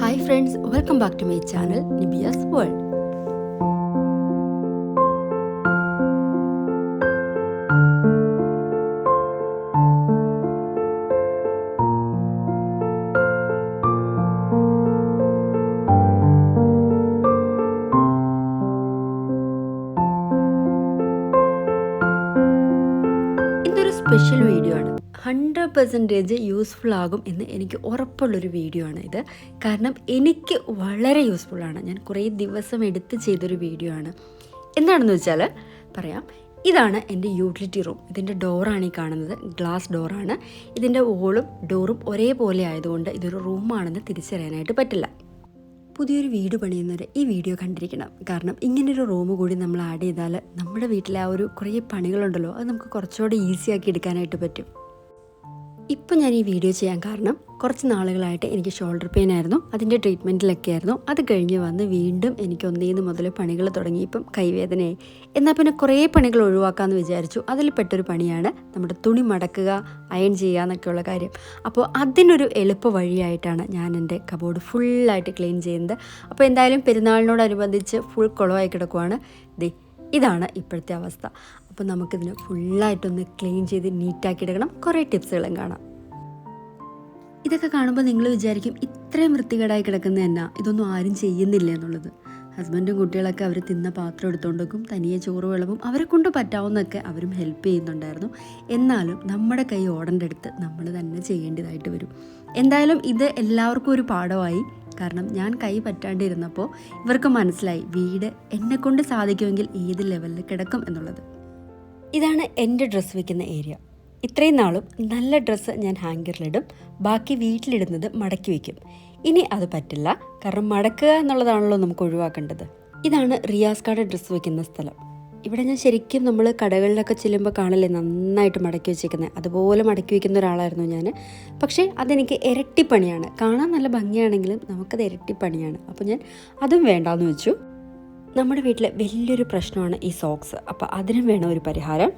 Hi friends welcome back to my channel నిబియాస్ world percentage useful ആകും എന്ന് എനിക്ക് ഉറപ്പുള്ളൊരു വീഡിയോ ആണ് ഇത്. കാരണം എനിക്ക് വളരെ യൂസ്ഫുൾ ആണ്. ഞാൻ കുറേ ദിവസം എടുത്ത് ചെയ്തൊരു വീഡിയോ ആണ്. എന്താണെന്ന് വെച്ചാൽ പറയാം. ഇതാണ് എന്റെ യൂട്ടിലിറ്റി റൂം ഇതിന്റെ ഡോറാണ് ഈ കാണുന്നത്. ഗ്ലാസ് ഡോറാണ് ഇതിന്റെ വോളും ഡോറും ഒരേപോലെ ആയതുകൊണ്ട് ഇതൊരു റൂമാണെന്ന് തിരിച്ചറിയാനായിട്ട് പറ്റില്ല. പുതിയൊരു വീട് പണിയുന്നവർ ഈ വീഡിയോ കണ്ടിരിക്കണം. കാരണം ഇങ്ങനൊരു റൂം കൂടി നമ്മൾ ആഡ് ചെയ്താൽ നമ്മുടെ വീട്ടിലെ ആ ഒരു കുറേ പണികളുണ്ടല്ലോ. അത് നമുക്ക് കുറച്ചുകൂടെ ഈസിയാക്കി എടുക്കാനായിട്ട് പറ്റും. ഇപ്പം ഞാൻ ഈ വീഡിയോ ചെയ്യാൻ കാരണം കുറച്ച് നാളുകളായിട്ട് എനിക്ക് ഷോൾഡർ പെയിൻ ആയിരുന്നു. അതിന്റെ ട്രീറ്റ്മെന്റിലൊക്കെ ആയിരുന്നു. അത് കഴിഞ്ഞ് വന്ന് വീണ്ടും എനിക്ക് ഒന്നേന്ന് മുതൽ പണികൾ തുടങ്ങി. ഇപ്പം കൈവേദനയായി. എന്നാൽ പിന്നെ കുറേ പണികൾ ഒഴിവാക്കാമെന്ന് വിചാരിച്ചു. അതിൽ പെട്ടൊരു പണിയാണ് നമ്മുടെ തുണി മടക്കുക അയൺ ചെയ്യുക എന്നൊക്കെയുള്ള കാര്യം. അപ്പോൾ അതിനൊരു എളുപ്പ വഴിയായിട്ടാണ് ഞാൻ എന്റെ കബോർഡ് ഫുള്ളായിട്ട് ക്ലീൻ ചെയ്യുന്നത്. അപ്പോൾ എന്തായാലും പെരുന്നാളിനോടനുബന്ധിച്ച് ഫുൾ കുളമായി കിടക്കുവാണ്. ദേ ഇതാണ് ഇപ്പോഴത്തെ അവസ്ഥ. അപ്പോൾ നമുക്കിതിന് ഫുള്ളായിട്ടൊന്ന് ക്ലീൻ ചെയ്ത് നീറ്റാക്കി എടുക്കണം. കുറേ ടിപ്സുകളും കാണാം. ഇതൊക്കെ കാണുമ്പോൾ നിങ്ങൾ വിചാരിക്കും ഇത്രയും വൃത്തികേടായി കിടക്കുന്ന എന്നാ ഇതൊന്നും ആരും ചെയ്യുന്നില്ല എന്നുള്ളത്. ഹസ്ബൻഡും കുട്ടികളൊക്കെ അവർ തിന്ന പാത്രം എടുത്തുകൊണ്ട് വെക്കും തനിയെ ചോറ് വിളവും അവരെ കൊണ്ട് പറ്റാവുന്നൊക്കെ അവരും ഹെൽപ്പ് ചെയ്യുന്നുണ്ടായിരുന്നു. എന്നാലും നമ്മുടെ കൈ ഓടേണ്ട അടുത്ത് നമ്മൾ തന്നെ ചെയ്യേണ്ടതായിട്ട് വരും. എന്തായാലും ഇത് എല്ലാവർക്കും ഒരു പാഠമായി. കാരണം ഞാൻ കൈ പറ്റാണ്ടിരുന്നപ്പോൾ ഇവർക്ക് മനസ്സിലായി വീട് എന്നെ കൊണ്ട് സാധിക്കുമെങ്കിൽ ഏത് ലെവലിൽ കിടക്കും എന്നുള്ളത്. ഇതാണ് എന്റെ ഡ്രസ്സ് വയ്ക്കുന്ന ഏരിയ ഇത്രയും നാളും നല്ല ഡ്രസ്സ് ഞാൻ ഹാങ്കറിലിടും ബാക്കി വീട്ടിലിടുന്നത് മടക്കി വയ്ക്കും ഇനി അത് പറ്റില്ല കാരണം മടക്കുക എന്നുള്ളതാണല്ലോ നമുക്ക് ഒഴിവാക്കേണ്ടത്. ഇതാണ് റിയാസ് കാർഡ് ഡ്രസ്സ് വയ്ക്കുന്ന സ്ഥലം. ഇവിടെ ഞാൻ ശരിക്കും നമ്മൾ കടകളിലൊക്കെ ചെല്ലുമ്പോൾ കാണല്ലേ നന്നായിട്ട് മടക്കി വെച്ചേക്കുന്നത് അതുപോലെ മടക്കി വയ്ക്കുന്ന ഒരാളായിരുന്നു ഞാൻ പക്ഷേ അതെനിക്ക് ഇരട്ടിപ്പണിയാണ് കാണാൻ നല്ല ഭംഗിയാണെങ്കിലും നമുക്കത് ഇരട്ടിപ്പണിയാണ് അപ്പോൾ ഞാൻ അതും വേണ്ടാന്ന് വെച്ചു. നമ്മുടെ വീട്ടിലെ വലിയൊരു പ്രശ്നമാണ് ഈ സോക്സ്. അപ്പോൾ അതിനും വേണം ഒരു പരിഹാരം.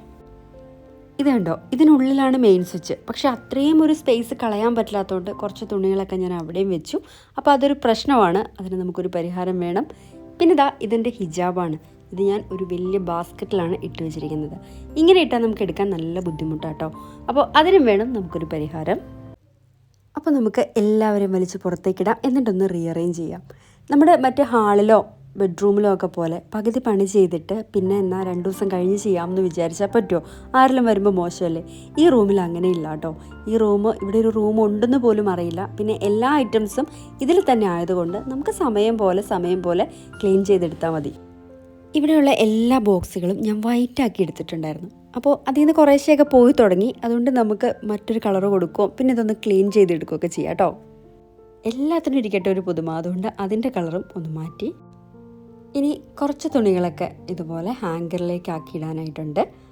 ഇത് കണ്ടോ? ഇതിനുള്ളിലാണ് മെയിൻ സ്വിച്ച് പക്ഷേ അത്രയും ഒരു സ്പേസ് കളയാൻ പറ്റില്ലാത്തതുകൊണ്ട് കുറച്ച് തുണികളൊക്കെ ഞാൻ അവിടെയും വെച്ചു. അപ്പോൾ അതൊരു പ്രശ്നമാണ്. അതിന് നമുക്കൊരു പരിഹാരം വേണം. പിന്നെ ഇതാ ഇതിന്റെ ഹിജാബാണ്. ഇത് ഞാൻ ഒരു വലിയ ബാസ്ക്കറ്റിലാണ് ഇട്ട് വെച്ചിരിക്കുന്നത്. ഇങ്ങനെ ഇട്ടാൽ നമുക്ക് എടുക്കാൻ നല്ല ബുദ്ധിമുട്ടാട്ടോ. അപ്പോൾ അതിനും വേണം നമുക്കൊരു പരിഹാരം. അപ്പോൾ നമുക്ക് എല്ലാവരെയും വലിച്ച് പുറത്തേക്കിടാം എന്നിട്ടൊന്ന് റീഅറേഞ്ച് ചെയ്യാം. നമ്മുടെ മറ്റേ ഹാളിലോ ബെഡ്റൂമിലോ ഒക്കെ പോലെ പകുതി പണി ചെയ്തിട്ട് പിന്നെ എന്നാൽ രണ്ട് ദിവസം കഴിഞ്ഞ് ചെയ്യാമെന്ന് വിചാരിച്ചാൽ പറ്റുമോ ആരെല്ലാം വരുമ്പോൾ മോശമല്ലേ? ഈ റൂമിൽ അങ്ങനെ ഇല്ല കേട്ടോ ഈ റൂം ഇവിടെ ഒരു റൂം ഉണ്ടെന്ന് പോലും അറിയില്ല. പിന്നെ എല്ലാ ഐറ്റംസും ഇതിൽ തന്നെ ആയതുകൊണ്ട് നമുക്ക് സമയം പോലെ സമയം പോലെ ക്ലീൻ ചെയ്തെടുത്താൽ മതി. ഇവിടെയുള്ള എല്ലാ ബോക്സുകളും ഞാൻ വൈറ്റ് ആക്കി എടുത്തിട്ടുണ്ടായിരുന്നു. അപ്പോൾ അതിൽ നിന്ന് കുറേശ്ശെയൊക്കെ പോയി തുടങ്ങി. അതുകൊണ്ട് നമുക്ക് മറ്റൊരു കളർ കൊടുക്കുകയും പിന്നെ ഇതൊന്ന് ക്ലീൻ ചെയ്തെടുക്കുകയൊക്കെ ചെയ്യാം കേട്ടോ. എല്ലാത്തിനും ഇരിക്കട്ടെ ഒരു പുതുമ. അതുകൊണ്ട് അതിന്റെ കളറും ഒന്ന് മാറ്റി. ഇനി കുറച്ച് തുണികളൊക്കെ ഇതുപോലെ ഹാങ്കറിലേക്ക് ആക്കിയിടാനായിട്ടുണ്ട്.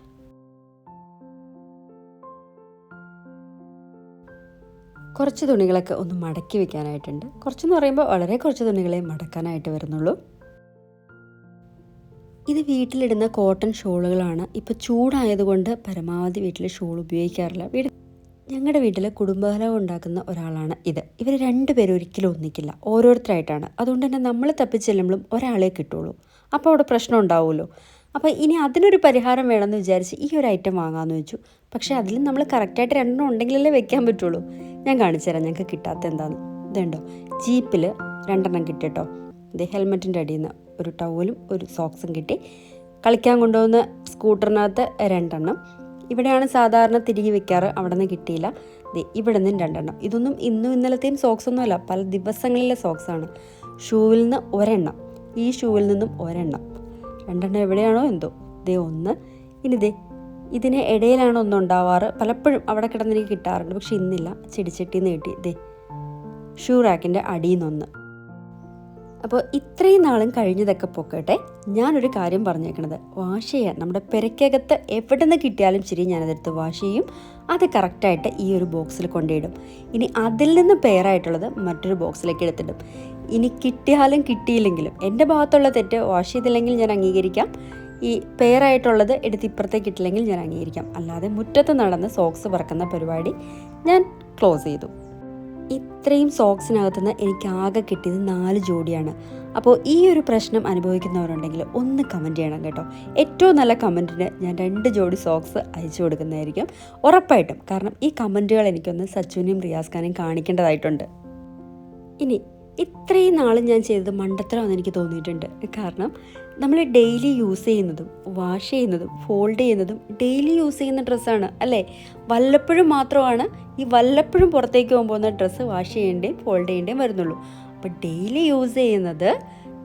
കുറച്ച് തുണികളൊക്കെ ഒന്ന് മടക്കി വെക്കാനായിട്ടുണ്ട്. കുറച്ചെന്ന് പറയുമ്പോൾ വളരെ കുറച്ച് തുണികളെ മടക്കാനായിട്ട് വരുന്നുള്ളൂ. ഇത് വീട്ടിലിടുന്ന കോട്ടൺ ഷോളുകളാണ്. ഇപ്പോൾ ചൂടായതുകൊണ്ട് പരമാവധി വീട്ടിൽ ഷോൾ ഉപയോഗിക്കാറില്ല. വീട് ഞങ്ങളുടെ വീട്ടിൽ കുടുംബകലം ഉണ്ടാക്കുന്ന ഒരാളാണ് ഇത്. ഇവർ രണ്ടുപേരും ഒരിക്കലും ഒന്നിക്കില്ല. ഓരോരുത്തരായിട്ടാണ്. അതുകൊണ്ട് തന്നെ നമ്മൾ തപ്പിച്ചെല്ലുമ്പോഴും ഒരാളെ കിട്ടുള്ളൂ. അപ്പോൾ അവിടെ പ്രശ്നം ഉണ്ടാവുമല്ലോ. അപ്പോൾ ഇനി അതിനൊരു പരിഹാരം വേണമെന്ന് വിചാരിച്ച് ഈ ഒരു ഐറ്റം വാങ്ങാമെന്ന് വെച്ചു. പക്ഷേ അതിൽ നമ്മൾ കറക്റ്റായിട്ട് രണ്ടെണ്ണം ഉണ്ടെങ്കിലല്ലേ വെക്കാൻ പറ്റുള്ളൂ. ഞാൻ കാണിച്ചു തരാം ഞങ്ങൾക്ക് കിട്ടാത്ത എന്താണെന്ന് ഇതുണ്ടോ? ജീപ്പിൽ രണ്ടെണ്ണം കിട്ടിട്ടോ ഇത് ഹെൽമെറ്റിന്റെ അടിയിൽ നിന്ന് ഒരു ടവലും ഒരു സോക്സും കിട്ടി. കളിക്കാൻ കൊണ്ടുപോകുന്ന സ്കൂട്ടറിനകത്ത് രണ്ടെണ്ണം. ഇവിടെയാണ് സാധാരണ തിരികെ വെക്കാറ് അവിടെ നിന്ന് കിട്ടിയില്ല. ഇവിടെ നിന്നും രണ്ടെണ്ണം. ഇതൊന്നും ഇന്നും ഇന്നലത്തെയും സോക്സ് ഒന്നുമല്ല പല ദിവസങ്ങളിലെ സോക്സാണ്. ഷൂവിൽ നിന്ന് ഒരെണ്ണം. ഈ ഷൂവിൽ നിന്നും ഒരെണ്ണം. രണ്ടെണ്ണം എവിടെയാണോ എന്തോ. ദേ ഒന്ന്. ഇനി ദേ ഇതിന് ഇടയിലാണ് ഒന്നും ഉണ്ടാവാറ്. പലപ്പോഴും അവിടെ കിടന്നെനിക്ക് കിട്ടാറുണ്ട് പക്ഷെ ഇന്നില്ല. ചെടിച്ചട്ടിന്ന് കിട്ടി. ദേ ഷൂ റാക്കിന്റെ അടിയിൽ നിന്നൊന്ന് അപ്പോൾ ഇത്രയും നാളും കഴിഞ്ഞതൊക്കെ പൊക്കട്ടെ ഞാനൊരു കാര്യം പറഞ്ഞേക്കണത്. വാഷ് ചെയ്യാൻ നമ്മുടെ പെരക്കകത്ത് എവിടെ നിന്ന് കിട്ടിയാലും ശരി ഞാനതെടുത്ത് വാഷ് ചെയ്യും. അത് കറക്റ്റായിട്ട് ഈ ഒരു ബോക്സിൽ കൊണ്ടിടും ഇനി അതിൽ നിന്ന് പെയറായിട്ടുള്ളത് മറ്റൊരു ബോക്സിലേക്ക് എടുത്തിടും. ഇനി കിട്ടിയാലും കിട്ടിയില്ലെങ്കിലും എന്റെ ഭാഗത്തുള്ള തെറ്റ് വാഷ് ചെയ്തില്ലെങ്കിൽ ഞാൻ അംഗീകരിക്കാം. ഈ പെയറായിട്ടുള്ളത് എടുത്ത് ഇപ്പുറത്തേക്ക് ഇട്ടില്ലെങ്കിൽ ഞാൻ അംഗീകരിക്കാം. അല്ലാതെ മുറ്റത്ത് നടന്ന് സോക്സ് പറക്കുന്ന പരിപാടി ഞാൻ ക്ലോസ് ചെയ്തു. ഇത്രയും സോക്സിനകത്തു നിന്ന് എനിക്ക് ആകെ കിട്ടിയത് നാല് ജോഡിയാണ്. അപ്പോൾ ഈ ഒരു പ്രശ്നം അനുഭവിക്കുന്നവരുണ്ടെങ്കിൽ ഒന്ന് കമന്റ് ചെയ്യണം കേട്ടോ. ഏറ്റവും നല്ല കമന്റിന് ഞാൻ രണ്ട് ജോഡി സോക്സ് അയച്ചു കൊടുക്കുന്നതായിരിക്കും. ഉറപ്പായിട്ടും. കാരണം ഈ കമന്റുകൾ എനിക്കൊന്ന് സച്ചുവിനെയും റിയാസ് ഖാനെയും കാണിക്കേണ്ടതായിട്ടുണ്ട്. ഇനി ഇത്രയും നാളും ഞാൻ ചെയ്തത് മണ്ടത്തരമെന്ന് എനിക്ക് തോന്നിയിട്ടുണ്ട്. കാരണം നമ്മൾ ഡെയിലി യൂസ് ചെയ്യുന്നതും വാഷ് ചെയ്യുന്നതും ഫോൾഡ് ചെയ്യുന്നതും ഡെയിലി യൂസ് ചെയ്യുന്ന ഡ്രസ്സാണ് അല്ലേ? വല്ലപ്പോഴും മാത്രമാണ് ഈ വല്ലപ്പോഴും പുറത്തേക്ക് പോകുമ്പോൾ ഡ്രസ്സ് വാഷ് ചെയ്യേണ്ടേയും ഫോൾഡ് ചെയ്യേണ്ടേയും വരുന്നുള്ളൂ. അപ്പോൾ ഡെയിലി യൂസ് ചെയ്യുന്നത്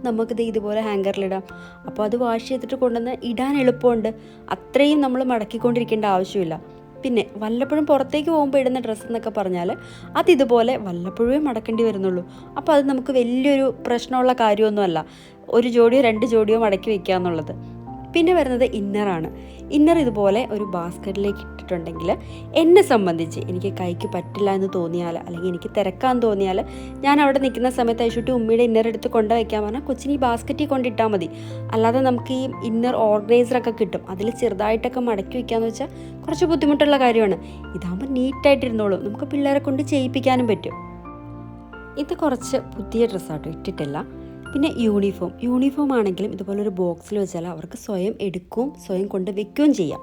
നമുക്കിത് ഇതുപോലെ ഹാങ്കറിലിടാം അപ്പോൾ അത് വാഷ് ചെയ്തിട്ട് കൊണ്ടുവന്ന് ഇടാൻ എളുപ്പമുണ്ട്. അത്രയും നമ്മൾ മടക്കിക്കൊണ്ടിരിക്കേണ്ട ആവശ്യമില്ല. പിന്നെ വല്ലപ്പോഴും പുറത്തേക്ക് പോകുമ്പോൾ ഇടുന്ന ഡ്രസ്സ് എന്നൊക്കെ പറഞ്ഞാൽ അതിതുപോലെ വല്ലപ്പോഴേ മടക്കേണ്ടി വരുന്നുള്ളൂ. അപ്പോൾ അത് നമുക്ക് വലിയൊരു പ്രശ്നമുള്ള കാര്യമൊന്നുമല്ല. ഒരു ജോഡിയോ രണ്ട് ജോഡിയോ മടക്കി വെക്കുക എന്നുള്ളത്. പിന്നെ വരുന്നത് ഇന്നറാണ് ഇന്നർ ഇതുപോലെ ഒരു ബാസ്ക്കറ്റിലേക്ക് ഇട്ടിട്ടുണ്ടെങ്കിൽ എന്നെ സംബന്ധിച്ച് എനിക്ക് കൈക്ക് പറ്റില്ല എന്ന് തോന്നിയാൽ അല്ലെങ്കിൽ എനിക്ക് തിരക്കാൻ തോന്നിയാൽ ഞാൻ അവിടെ നിൽക്കുന്ന സമയത്ത് അയച്ചുട്ടി ഉമ്മയുടെ ഇന്നർ എടുത്ത് കൊണ്ടു വയ്ക്കാൻ പറഞ്ഞാൽ കൊച്ചിന് ഈ ബാസ്ക്കറ്റിൽ കൊണ്ടിട്ടാൽ മതി. അല്ലാതെ നമുക്ക് ഈ ഇന്നർ ഓർഗനൈസറൊക്കെ കിട്ടും. അതിൽ ചെറുതായിട്ടൊക്കെ മടക്കി വയ്ക്കാന്ന് വെച്ചാൽ കുറച്ച് ബുദ്ധിമുട്ടുള്ള കാര്യമാണ്. ഇതാകുമ്പോൾ നീറ്റായിട്ടിരുന്നോളൂ നമുക്ക് പിള്ളേരെ കൊണ്ട് ചെയ്യിപ്പിക്കാനും പറ്റും. ഇത് കുറച്ച് പുതിയ ഡ്രസ്സാട്ടോ ഇട്ടിട്ടില്ല. പിന്നെ യൂണിഫോം. യൂണിഫോം ആണെങ്കിലും ഇതുപോലെ ഒരു ബോക്സിൽ വെച്ചാൽ അവർക്ക് സ്വയം എടുക്കുകയും സ്വയം കൊണ്ട് വെക്കുകയും ചെയ്യാം.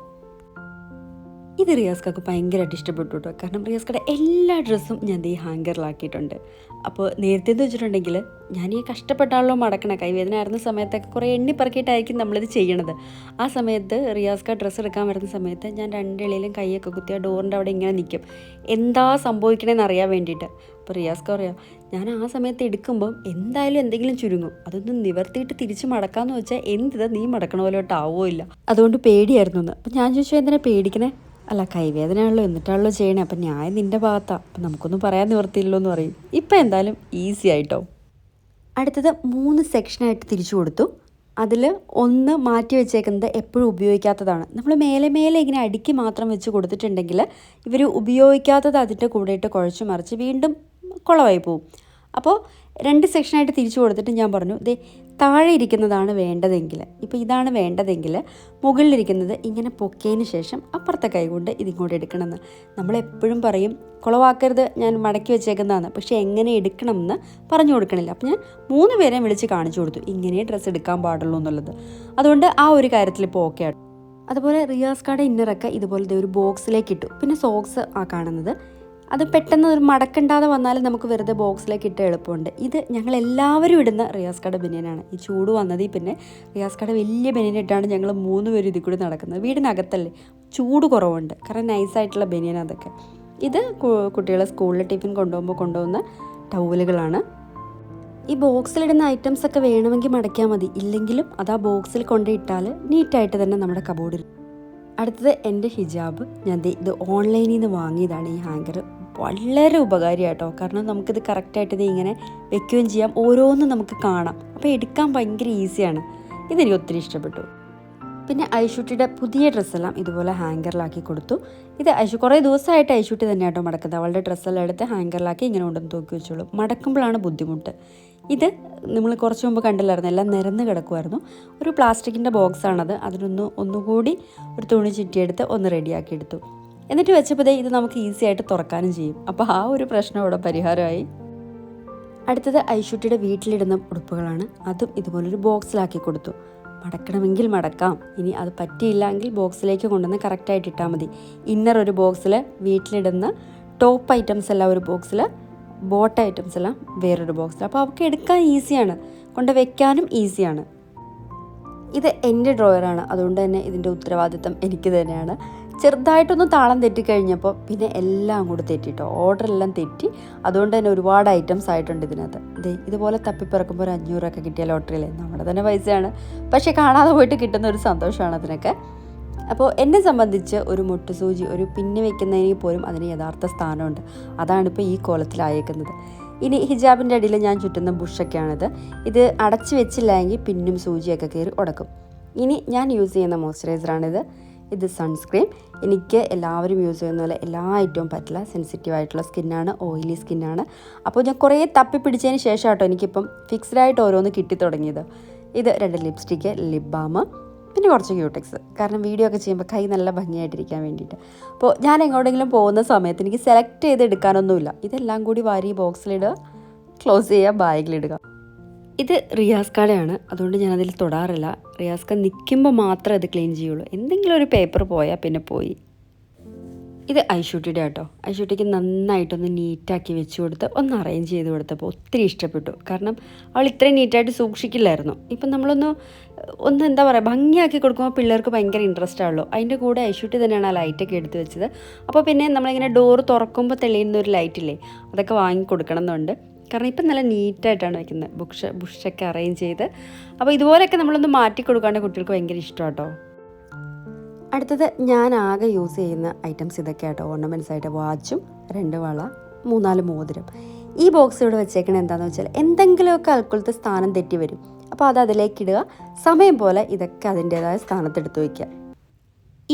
ഇത് റിയാസ്ക്കൊക്കെ ഭയങ്കരമായിട്ട് ഇഷ്ടപ്പെട്ടു കേട്ടോ. കാരണം റിയാസ്കയുടെ എല്ലാ ഡ്രസ്സും ഞാൻ ഈ ഹാങ്കറിലാക്കിയിട്ടുണ്ട് അപ്പോൾ നേരത്തെ എന്ന് വെച്ചിട്ടുണ്ടെങ്കിൽ ഞാൻ ഈ കഷ്ടപ്പെട്ടാണല്ലോ മടക്കണ. കൈവേദന ആയിരുന്ന സമയത്തൊക്കെ കുറേ എണ്ണി പറക്കിയിട്ടായിരിക്കും നമ്മളിത് ചെയ്യണത്. ആ സമയത്ത് റിയാസ്ക ഡ്രസ്സ് എടുക്കാൻ വരുന്ന സമയത്ത് ഞാൻ രണ്ടിളയിലും കൈയൊക്കെ കുത്തി ആ ഡോറിന്റെ അവിടെ ഇങ്ങനെ നിൽക്കും. എന്താ സംഭവിക്കണമെന്ന് അറിയാൻ വേണ്ടിയിട്ട്. അപ്പോൾ പറയാം. ഞാൻ ആ സമയത്ത് എടുക്കുമ്പം എന്തായാലും എന്തെങ്കിലും ചുരുങ്ങും. അതൊന്നും നിവർത്തിയിട്ട് തിരിച്ച് മടക്കാന്ന് വെച്ചാൽ എന്തിതാ നീ മടക്കണ പോലോട്ടാവോ ഇല്ല. അതുകൊണ്ട് പേടിയായിരുന്നു എന്ന് അപ്പം ഞാൻ ചോദിച്ചു എന്തിനാ പേടിക്കണേ? അല്ല കൈവേദനയാണല്ലോ. എന്നിട്ടാണല്ലോ ചെയ്യണേ. അപ്പം ഞാൻ നിന്റെ ഭാഗത്താണ് അപ്പം നമുക്കൊന്നും പറയാൻ നിവർത്തിയില്ലോ എന്ന് പറയും. ഇപ്പം എന്തായാലും ഈസി ആയിട്ടോ? അടുത്തത് മൂന്ന് സെക്ഷനായിട്ട് തിരിച്ചു കൊടുത്തു. അതിൽ ഒന്ന് മാറ്റി വെച്ചേക്കുന്നത് എപ്പോഴും ഉപയോഗിക്കാത്തതാണ്. നമ്മൾ മേലെ മേലെ ഇങ്ങനെ അടുക്കി മാത്രം വെച്ച് കൊടുത്തിട്ടുണ്ടെങ്കിൽ ഇവർ ഉപയോഗിക്കാത്തത് അതിന്റെ കൂടെയിട്ട് കുഴച്ച് മറിച്ച് വീണ്ടും കുളമായി പോവും. അപ്പോൾ രണ്ട് സെക്ഷനായിട്ട് തിരിച്ചു കൊടുത്തിട്ട് ഞാൻ പറഞ്ഞു ദേ താഴെ ഇരിക്കുന്നതാണ് വേണ്ടതെങ്കിൽ ഇപ്പോൾ ഇതാണ് വേണ്ടതെങ്കിൽ മുകളിലിരിക്കുന്നത് ഇങ്ങനെ പൊക്കിയതിന് ശേഷം അപ്പുറത്തെ കൈ കൊണ്ട് ഇതിങ്ങോട്ട് എടുക്കണമെന്ന്. നമ്മൾ എപ്പോഴും പറയും കുളവാക്കരുത് ഞാൻ മടക്കി വെച്ചേക്കുന്നതാണ്. പക്ഷേ എങ്ങനെ എടുക്കണമെന്ന് പറഞ്ഞു കൊടുക്കണില്ല. അപ്പോൾ ഞാൻ മൂന്ന് പേരെയും വിളിച്ച് കാണിച്ചു കൊടുത്തു. ഇങ്ങനെ ഡ്രസ്സ് എടുക്കാൻ പാടുള്ളൂ എന്നുള്ളത്. അതുകൊണ്ട് ആ ഒരു കാര്യത്തിൽ ഇപ്പോൾ ഓക്കെ ആണ്. അതുപോലെ റിയാസ് കാർഡ് ഇന്നറൊക്കെ ഇതുപോലത്തെ ഒരു ബോക്സിലേക്ക് ഇട്ടു. പിന്നെ സോക്സ് ആ കാണുന്നത് അത് പെട്ടെന്ന് ഒരു മടക്കണ്ടാതെ വന്നാലും നമുക്ക് വെറുതെ ബോക്സിലേക്ക് ഇട്ട് എളുപ്പമുണ്ട്. ഇത് ഞങ്ങൾ എല്ലാവരും ഇടുന്ന റിയാസ് കട ബനിയനാണ്. ഈ ചൂട് വന്നതിൽ പിന്നെ റിയാസ് കട വലിയ ബനിയൻ ഇട്ടാണ് ഞങ്ങൾ മൂന്ന് പേര് ഇതിൽ കൂടി നടക്കുന്നത്. വീടിനകത്തല്ലേ? ചൂട് കുറവുണ്ട്. കാരണം നൈസായിട്ടുള്ള ബനിയൻ അതൊക്കെ. ഇത് കുട്ടികളെ സ്കൂളിൽ ടിഫിൻ കൊണ്ടുപോകുമ്പോൾ കൊണ്ടുപോകുന്ന ടൗവലുകളാണ്. ഈ ബോക്സിലിടുന്ന ഐറ്റംസ് ഒക്കെ വേണമെങ്കിൽ മടക്കിയാൽ മതി. ഇല്ലെങ്കിലും അത് ആ ബോക്സിൽ കൊണ്ടിട്ടാൽ നീറ്റായിട്ട് തന്നെ നമ്മുടെ കബോർഡിൽ അടുത്തത് എന്റെ ഹിജാബ്. ഞാൻ ഇത് ഓൺലൈനിൽ നിന്ന് വാങ്ങിയതാണ് ഈ ഹാങ്കർ വളരെ ഉപകാരിയാട്ടോ. കാരണം നമുക്കിത് കറക്റ്റായിട്ട് ഇത് ഇങ്ങനെ വെക്കുകയും ചെയ്യാം. ഓരോന്നും നമുക്ക് കാണാം. അപ്പോൾ എടുക്കാൻ ഭയങ്കര ഈസിയാണ് ഇതെനിക്ക് ഒത്തിരി ഇഷ്ടപ്പെട്ടു. പിന്നെ ഐഷുട്ടിയുടെ പുതിയ ഡ്രസ്സെല്ലാം ഇതുപോലെ ഹാങ്കറിലാക്കി കൊടുത്തു. ഇത് ഐഷു കുറേ ദിവസമായിട്ട് ഐഷുട്ടി തന്നെ മടക്കുന്നത്. അവളുടെ ഡ്രസ്സെല്ലാം എടുത്ത് ഹാങ്കറിലാക്കി ഇങ്ങനെ കൊണ്ടുവന്ന് തൂക്കി വെച്ചോളൂ. മടക്കുമ്പോഴാണ് ബുദ്ധിമുട്ട്. ഇത് നമ്മൾ കുറച്ച് മുമ്പ് കണ്ടില്ലായിരുന്നു എല്ലാം നിരന്ന് കിടക്കുമായിരുന്നു ഒരു പ്ലാസ്റ്റിക്കിന്റെ ബോക്സാണത്. അതിനൊന്ന് ഒന്നുകൂടി ഒരു തുണി ചുറ്റിയെടുത്ത് ഒന്ന് റെഡിയാക്കി എടുത്തു എന്നിട്ട് വെച്ചപ്പോഴേ ഇത് നമുക്ക് ഈസി ആയിട്ട് തുറക്കാനും ചെയ്യും. അപ്പോൾ ആ ഒരു പ്രശ്നം ഇവിടെ പരിഹാരമായി. അടുത്തത് ഐഷുട്ടിയുടെ വീട്ടിലിടുന്ന ഉടുപ്പുകളാണ്. അതും ഇതുപോലൊരു ബോക്സിലാക്കി കൊടുത്തു. മടക്കണമെങ്കിൽ മടക്കാം. ഇനി അത് പറ്റിയില്ലെങ്കിൽ ബോക്സിലേക്ക് കൊണ്ടുവന്ന് കറക്റ്റായിട്ട് ഇട്ടാൽ മതി. ഇന്നർ ഒരു ബോക്സിൽ വീട്ടിലിടുന്ന ടോപ്പ് ഐറ്റംസ് എല്ലാം ഒരു ബോക്സിൽ ബോട്ട് ഐറ്റംസ് എല്ലാം വേറൊരു ബോക്സിൽ അപ്പോൾ അവർക്ക് എടുക്കാൻ ഈസിയാണ് കൊണ്ട് വെക്കാനും ഈസിയാണ് ഇത് എന്റെ ഡ്രോയറാണ് അതുകൊണ്ട് തന്നെ ഇതിന്റെ ഉത്തരവാദിത്തം എനിക്ക് തന്നെയാണ്. ചെറുതായിട്ടൊന്ന് താളം തെറ്റിക്കഴിഞ്ഞപ്പോൾ പിന്നെ എല്ലാം കൂടെ തെറ്റിട്ടോ ഓർഡർ എല്ലാം തെറ്റി. അതുകൊണ്ട് തന്നെ ഒരുപാട് ഐറ്റംസ് ആയിട്ടുണ്ട് ഇതിനകത്ത്. ദേ ഇതുപോലെ തപ്പിപ്പിറക്കുമ്പോൾ ഒരു അഞ്ഞൂറൊക്കെ കിട്ടിയ ലോട്ടറിയിലെ നമ്മുടെ തന്നെ പൈസയാണ്. പക്ഷേ കാണാതെ പോയിട്ട് കിട്ടുന്ന ഒരു സന്തോഷമാണ് അതിനൊക്കെ. അപ്പോൾ എന്നെ സംബന്ധിച്ച് ഒരു മുട്ടുസൂചി ഒരു പിന്നി വെക്കുന്നതിന് പോലും അതിന് യഥാർത്ഥ സ്ഥാനമുണ്ട്. അതാണ് അതാണിപ്പോൾ ഈ കോലത്തിലായേക്കുന്നത് ഇനി ഹിജാബിന്റെ അടിയിൽ ഞാൻ ചുറ്റുന്ന ബുഷൊക്കെയാണിത്. ഇത് അടച്ചു വെച്ചില്ലെങ്കിൽ പിന്നും സൂചിയൊക്കെ കയറി ഉടക്കും. ഇനി ഞാൻ യൂസ് ചെയ്യുന്ന മോയ്സ്ചറൈസറാണിത്. ഇത് സൺസ്ക്രീം എനിക്ക് എല്ലാവരും യൂസ് ചെയ്യുന്ന പോലെ എല്ലാ ഐറ്റവും പറ്റില്ല. സെൻസിറ്റീവ് ആയിട്ടുള്ള സ്കിന്നാണ് ഓയിലി സ്കിന്നാണ്. അപ്പോൾ ഞാൻ കുറേ തപ്പി പിടിച്ചതിന് ശേഷം കേട്ടോ എനിക്കിപ്പം ഫിക്സ്ഡ് ആയിട്ട് ഓരോന്ന് കിട്ടി തുടങ്ങിയത്. ഇത് രണ്ട് ലിപ്സ്റ്റിക്ക് ലിപ് ബാം. പിന്നെ കുറച്ച് ക്യൂടെക്സ് കാരണം വീഡിയോ ഒക്കെ ചെയ്യുമ്പോൾ കൈ നല്ല ഭംഗിയായിട്ടിരിക്കാൻ വേണ്ടിയിട്ട്. അപ്പോൾ ഞാൻ എങ്ങോട്ടെങ്കിലും പോകുന്ന സമയത്ത് എനിക്ക് സെലക്ട് ചെയ്ത് എടുക്കാനൊന്നുമില്ല. ഇതെല്ലാം കൂടി വാരി ബോക്സിലിടുക ക്ലോസ് ചെയ്യുക ബാഗിലിടുക ഇത് റിയാസ് കടയാണ്. അതുകൊണ്ട് ഞാൻ അതിൽ തൊടാറില്ല റിയാസ്ക നിൽക്കുമ്പോൾ മാത്രമേ അത് ക്ലീൻ ചെയ്യുള്ളൂ. എന്തെങ്കിലും ഒരു പേപ്പർ പോയാൽ പിന്നെ പോയി. ഇത് ഐഷൂട്ടിയുടെ കേട്ടോ ഐഷൂട്ടിക്ക് നന്നായിട്ടൊന്ന് നീറ്റാക്കി വെച്ച് കൊടുത്ത് ഒന്ന് അറേഞ്ച് ചെയ്ത് കൊടുത്തപ്പോൾ ഒത്തിരി ഇഷ്ടപ്പെട്ടു. കാരണം അവൾ ഇത്രയും നീറ്റായിട്ട് സൂക്ഷിക്കില്ലായിരുന്നു. ഇപ്പം നമ്മളൊന്ന് ഒന്ന് എന്താ പറയുക ഭംഗിയാക്കി കൊടുക്കുമ്പോൾ പിള്ളേർക്ക് ഭയങ്കര ഇൻട്രസ്റ്റ് ആണല്ലോ. അതിന്റെ കൂടെ ഐഷൂട്ടി തന്നെയാണ് ആ ലൈറ്റൊക്കെ എടുത്ത് വെച്ചത്. അപ്പോൾ പിന്നെ നമ്മളിങ്ങനെ ഡോറ് തുറക്കുമ്പോൾ തെളിയുന്ന ഒരു ലൈറ്റില്ലേ അതൊക്കെ വാങ്ങി കൊടുക്കണം എന്നുണ്ട് കാരണം ഇപ്പം നല്ല നീറ്റായിട്ടാണ് വെക്കുന്നത്. ബുഷ് ബുഷൊക്കെ അറേഞ്ച് ചെയ്ത്. അപ്പോൾ ഇതുപോലെയൊക്കെ നമ്മളൊന്ന് മാറ്റി കൊടുക്കാണ്ട് കുട്ടികൾക്ക് ഭയങ്കര ഇഷ്ടമാണ് കേട്ടോ അടുത്തത് ഞാൻ ആകെ യൂസ് ചെയ്യുന്ന ഐറ്റംസ് ഇതൊക്കെ ആട്ടോ ഓർണമെന്റ്സ് ആയിട്ട് വാച്ചും രണ്ട് വള മൂന്നാൽ മോതിരം. ഈ ബോക്സ് ഇവിടെ വെച്ചേക്കണത് എന്താണെന്ന് വെച്ചാൽ എന്തെങ്കിലുമൊക്കെ അൽക്കുളത്ത് സ്ഥാനം തെറ്റി വരും. അപ്പോൾ അത് അതിലേക്ക് ഇടുക. സമയം പോലെ ഇതൊക്കെ അതിന്റേതായ സ്ഥാനത്തെടുത്ത് വയ്ക്കുക.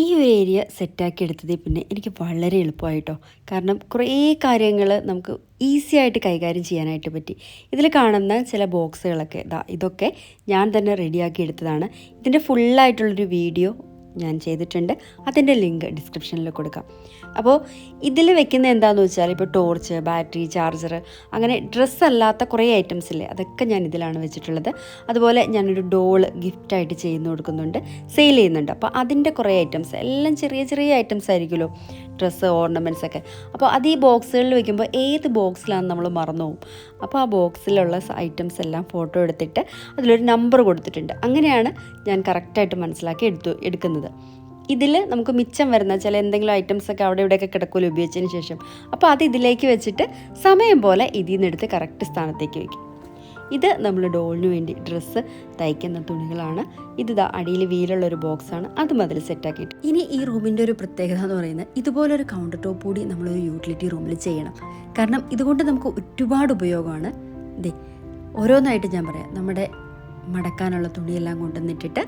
ഈ ഒരു ഏരിയ സെറ്റാക്കി എടുത്തതിൽ പിന്നെ എനിക്ക് വളരെ എളുപ്പമായിട്ടോ. കാരണം കുറേ കാര്യങ്ങൾ നമുക്ക് ഈസി ആയിട്ട് കൈകാര്യം ചെയ്യാനായിട്ട് പറ്റി. ഇതിൽ കാണുന്ന ചില ബോക്സുകളൊക്കെ ഇതാ ഇതൊക്കെ ഞാൻ തന്നെ റെഡിയാക്കി എടുത്തതാണ്. ഇതിന്റെ ഫുള്ളായിട്ടുള്ളൊരു വീഡിയോ ഞാൻ ചെയ്തിട്ടുണ്ട്. അതിന്റെ ലിങ്ക് ഡിസ്ക്രിപ്ഷനിൽ കൊടുക്കാം. അപ്പോൾ ഇതിൽ വെക്കുന്ന എന്താണെന്ന് വെച്ചാൽ ഇപ്പോൾ ടോർച്ച് ബാറ്ററി ചാർജർ അങ്ങനെ ഡ്രസ്സ് അല്ലാത്ത കുറേ ഐറ്റംസ് ഇല്ലേ? അതൊക്കെ ഞാൻ ഇതിലാണ് വെച്ചിട്ടുള്ളത്. അതുപോലെ ഞാനൊരു ഡോൾ ഗിഫ്റ്റായിട്ട് ചെയ്യുന്നു കൊടുക്കുന്നുണ്ട്. സെയിൽ ചെയ്യുന്നുണ്ട്. അപ്പോൾ അതിന്റെ കുറേ ഐറ്റംസ് എല്ലാം ചെറിയ ചെറിയ ഐറ്റംസ് ആയിരിക്കുമല്ലോ. ഡ്രസ്സ് ഓർണമെന്റ്സ് ഒക്കെ. അപ്പോൾ അത് ഈ ബോക്സുകളിൽ വെക്കുമ്പോൾ ഏത് ബോക്സിലാണ് നമ്മൾ മറന്നു പോകും? അപ്പോൾ ആ ബോക്സിലുള്ള ഐറ്റംസ് എല്ലാം ഫോട്ടോ എടുത്തിട്ട് അതിലൊരു നമ്പർ കൊടുത്തിട്ടുണ്ട്. അങ്ങനെയാണ് ഞാൻ കറക്റ്റായിട്ട് മനസ്സിലാക്കി എടുത്തു എടുക്കുന്നത്. ഇതിൽ നമുക്ക് മിച്ചം വരുന്ന ചില എന്തെങ്കിലും ഐറ്റംസ് ഒക്കെ അവിടെ ഇവിടെയൊക്കെ കിടക്കുമല്ലോ ഉപയോഗിച്ചതിന് ശേഷം. അപ്പോൾ അത് ഇതിലേക്ക് വെച്ചിട്ട് സമയം പോലെ ഇതിൽ നിന്ന് എടുത്ത് കറക്റ്റ് സ്ഥാനത്തേക്ക് വയ്ക്കും ഇത് നമ്മൾ ഡോളിന് വേണ്ടി ഡ്രസ്സ് തയ്ക്കുന്ന തുണികളാണ്. ഇത് ഇതാ അടിയിൽ വീലുള്ള ഒരു ബോക്സാണ്. അതും അതിൽ സെറ്റാക്കിയിട്ട് ഇനി ഈ റൂമിന്റെ ഒരു പ്രത്യേകത എന്ന് പറയുന്നത് ഇതുപോലൊരു കൗണ്ടർ ടോപ്പ് കൂടി നമ്മളൊരു യൂട്ടിലിറ്റി റൂമിൽ ചെയ്യണം. കാരണം ഇതുകൊണ്ട് നമുക്ക് ഒരുപാട് ഉപയോഗമാണ്. ദേ ഓരോന്നായിട്ട് ഞാൻ പറയാം. നമ്മുടെ മടക്കാനുള്ള തുണിയെല്ലാം കൊണ്ടുവന്നിട്ടിട്ട്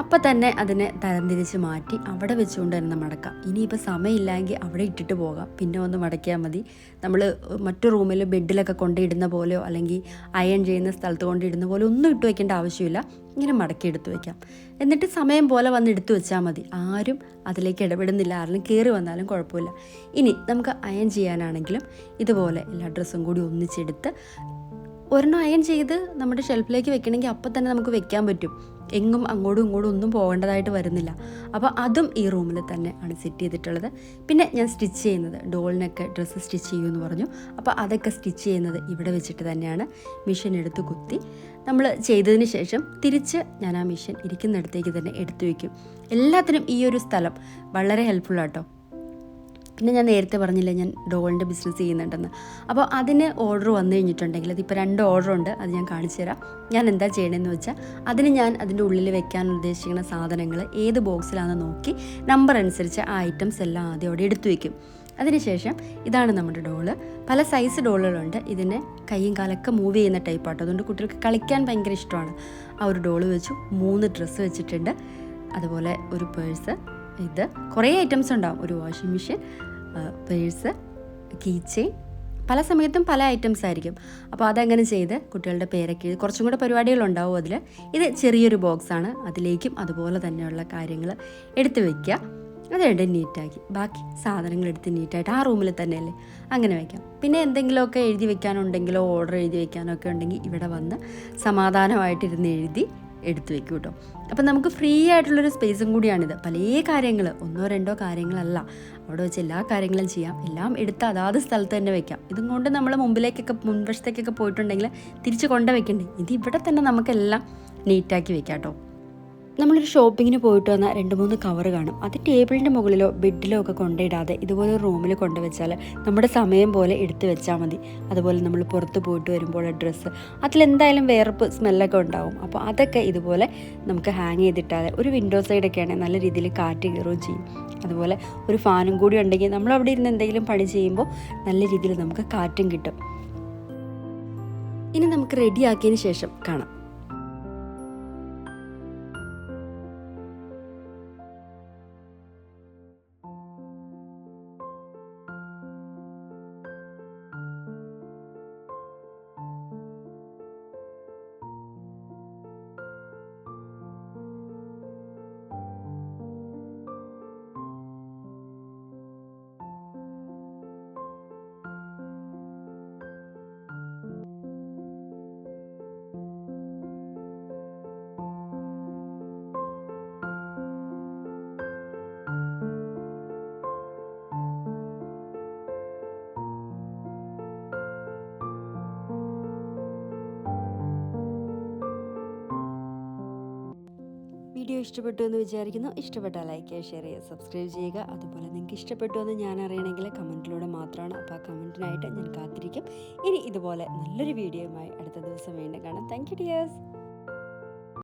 അപ്പം തന്നെ അതിനെ തരംതിരിച്ച് മാറ്റി അവിടെ വെച്ചുകൊണ്ട് തന്നെ മടക്കാം ഇനിയിപ്പോൾ സമയമില്ലെങ്കിൽ അവിടെ ഇട്ടിട്ട് പോകാം. പിന്നെ ഒന്ന് മടക്കിയാൽ മതി. നമ്മൾ മറ്റു റൂമിൽ ബെഡിലൊക്കെ കൊണ്ടിടുന്ന പോലെയോ അല്ലെങ്കിൽ അയൺ ചെയ്യുന്ന സ്ഥലത്ത് കൊണ്ടിടുന്ന പോലെ ഒന്നും ഇട്ട് വയ്ക്കേണ്ട ആവശ്യമില്ല. ഇങ്ങനെ മടക്കി എടുത്തു വയ്ക്കാം എന്നിട്ട് സമയം പോലെ വന്ന് എടുത്തു വെച്ചാൽ മതി. ആരും അതിലേക്ക് ഇടപെടുന്നില്ല. ആരെങ്കിലും കയറി വന്നാലും കുഴപ്പമില്ല. ഇനി നമുക്ക് അയൺ ചെയ്യാനാണെങ്കിലും ഇതുപോലെ എല്ലാ ഡ്രസ്സും കൂടി ഒന്നിച്ചെടുത്ത് ഒരെണ്ണം അയൺ ചെയ്ത് നമ്മുടെ ഷെൽഫിലേക്ക് വെക്കണമെങ്കിൽ അപ്പം തന്നെ നമുക്ക് വെക്കാൻ പറ്റും. എങ്ങും അങ്ങോട്ടും ഇങ്ങോട്ടും ഒന്നും പോകേണ്ടതായിട്ട് വരുന്നില്ല. അപ്പോൾ അതും ഈ റൂമിൽ തന്നെ ആണ് സെറ്റ് ചെയ്തിട്ടുള്ളത്. പിന്നെ ഞാൻ സ്റ്റിച്ച് ചെയ്യുന്നത് ഡോളിനൊക്കെ ഡ്രസ്സ് സ്റ്റിച്ച് ചെയ്യുമെന്ന് പറഞ്ഞു. അപ്പോൾ അതൊക്കെ സ്റ്റിച്ച് ചെയ്യുന്നത് ഇവിടെ വെച്ചിട്ട് തന്നെയാണ് മിഷൻ എടുത്ത് കുത്തി. നമ്മൾ ചെയ്തതിന് ശേഷം തിരിച്ച് ഞാൻ ആ മിഷൻ ഇരിക്കുന്നിടത്തേക്ക് തന്നെ എടുത്തു വയ്ക്കും. എല്ലാത്തിനും ഈ ഒരു സ്ഥലം വളരെ ഹെൽപ്ഫുള്ളാട്ടോ പിന്നെ ഞാൻ നേരത്തെ പറഞ്ഞില്ല ഞാൻ ഡോളിന്റെ ബിസിനസ് ചെയ്യുന്നുണ്ടെന്ന്. അപ്പോൾ അതിന് ഓർഡർ വന്നു കഴിഞ്ഞിട്ടുണ്ടെങ്കിൽ അതിപ്പോൾ രണ്ട് ഓർഡർ ഉണ്ട് അത് ഞാൻ കാണിച്ചു തരാം. ഞാൻ എന്താ ചെയ്യണമെന്ന് വെച്ചാൽ അതിന് ഞാൻ അതിന്റെ ഉള്ളിൽ വെക്കാൻ ഉദ്ദേശിക്കുന്ന സാധനങ്ങൾ ഏത് ബോക്സിലാണെന്ന് നോക്കി നമ്പർ അനുസരിച്ച് ആ ഐറ്റംസ് എല്ലാം ആദ്യം അവിടെ എടുത്തു വയ്ക്കും അതിനുശേഷം ഇതാണ് നമ്മുടെ ഡോൾ. പല സൈസ് ഡോളുകളുണ്ട്. ഇതിനെ കൈയും കാലൊക്കെ മൂവ് ചെയ്യുന്ന ടൈപ്പാട്ടോ അതുകൊണ്ട് കുട്ടികൾക്ക് കളിക്കാൻ ഭയങ്കര ഇഷ്ടമാണ്. ആ ഒരു ഡോൾ വെച്ചു മൂന്ന് ഡ്രസ്സ് വെച്ചിട്ടുണ്ട്. അതുപോലെ ഒരു പേഴ്സ് ഇത്. കുറേ ഐറ്റംസ് ഉണ്ടാവും. ഒരു വാഷിംഗ് മെഷീൻ പേഴ്സ് കീ പല സമയത്തും പല ഐറ്റംസ് ആയിരിക്കും. അപ്പോൾ അതങ്ങനെ ചെയ്ത് കുട്ടികളുടെ പേരൊക്കെ എഴുതി കുറച്ചും കൂടെ പരിപാടികളുണ്ടാവും അതിൽ ഇത് ചെറിയൊരു ബോക്സാണ് അതിലേക്കും അതുപോലെ തന്നെയുള്ള കാര്യങ്ങൾ എടുത്തു വയ്ക്കുക. അത് എടുത്ത് നീറ്റാക്കി ബാക്കി സാധനങ്ങൾ എടുത്ത് നീറ്റായിട്ട് ആ റൂമിൽ തന്നെയല്ലേ. അങ്ങനെ വയ്ക്കാം പിന്നെ എന്തെങ്കിലുമൊക്കെ എഴുതി വെക്കാനുണ്ടെങ്കിലോ ഓർഡർ എഴുതി വെക്കാനൊക്കെ ഉണ്ടെങ്കിൽ ഇവിടെ വന്ന് സമാധാനമായിട്ടിരുന്ന് എഴുതി എടുത്തു വെക്കും കേട്ടോ. അപ്പം നമുക്ക് ഫ്രീ ആയിട്ടുള്ളൊരു സ്പേസും കൂടിയാണിത്. പല കാര്യങ്ങൾ ഒന്നോ രണ്ടോ കാര്യങ്ങളല്ല. അവിടെ വെച്ച് എല്ലാ കാര്യങ്ങളും ചെയ്യാം. എല്ലാം എടുത്ത് അതാത് സ്ഥലത്ത് തന്നെ വെക്കാം. ഇതും കൊണ്ട് നമ്മൾ മുമ്പിലേക്കൊക്കെ മുൻവശത്തേക്കൊക്കെ പോയിട്ടുണ്ടെങ്കിൽ തിരിച്ച് കൊണ്ടു വെക്കണ്ടേ ഇത് ഇവിടെ തന്നെ നമുക്കെല്ലാം നീറ്റാക്കി വെക്കാം കേട്ടോ. നമ്മളൊരു ഷോപ്പിങ്ങിന് പോയിട്ട് വന്ന രണ്ട് മൂന്ന് കവർ കാണും. അത് ടേബിളിന്റെ മുകളിലോ ബെഡിലോ ഒക്കെ കൊണ്ടിടാതെ ഇതുപോലെ റൂമിൽ കൊണ്ടുവച്ചാൽ നമ്മുടെ സമയം പോലെ എടുത്തു വെച്ചാൽ മതി. അതുപോലെ നമ്മൾ പുറത്ത് പോയിട്ട് വരുമ്പോൾ ഡ്രസ്സ് അതിലെന്തായാലും വേർപ്പ് സ്മെല്ലൊക്കെ ഉണ്ടാവും. അപ്പോൾ അതൊക്കെ ഇതുപോലെ നമുക്ക് ഹാങ് ചെയ്തിട്ടാതെ ഒരു വിൻഡോ സൈഡൊക്കെ ആണെങ്കിൽ നല്ല രീതിയിൽ കാറ്റ് കയറുകയും ചെയ്യും. അതുപോലെ ഒരു ഫാനും കൂടി ഉണ്ടെങ്കിൽ നമ്മൾ അവിടെ ഇരുന്ന് എന്തെങ്കിലും പണി ചെയ്യുമ്പോൾ നല്ല രീതിയിൽ നമുക്ക് കാറ്റും കിട്ടും. ഇനി നമുക്ക് റെഡിയാക്കിയതിന് ശേഷം കാണാം. വീഡിയോ ഇഷ്ടപ്പെട്ടു എന്ന് വിചാരിക്കുന്നു. ഇഷ്ടപ്പെട്ടാൽ ലൈക്ക് ഷെയർ ചെയ്യുക സബ്സ്ക്രൈബ് ചെയ്യുക. അതുപോലെ നിങ്ങൾക്ക് ഇഷ്ടപ്പെട്ടു എന്ന് ഞാൻ അറിയണമെങ്കിൽ കമന്റിലൂടെ മാത്രമാണ്. അപ്പോൾ ആ കമന്റിനായിട്ട് ഞാൻ കാത്തിരിക്കും. ഇനി ഇതുപോലെ നല്ലൊരു വീഡിയോയുമായി അടുത്ത ദിവസം വീണ്ടും കാണാം. Thank you dears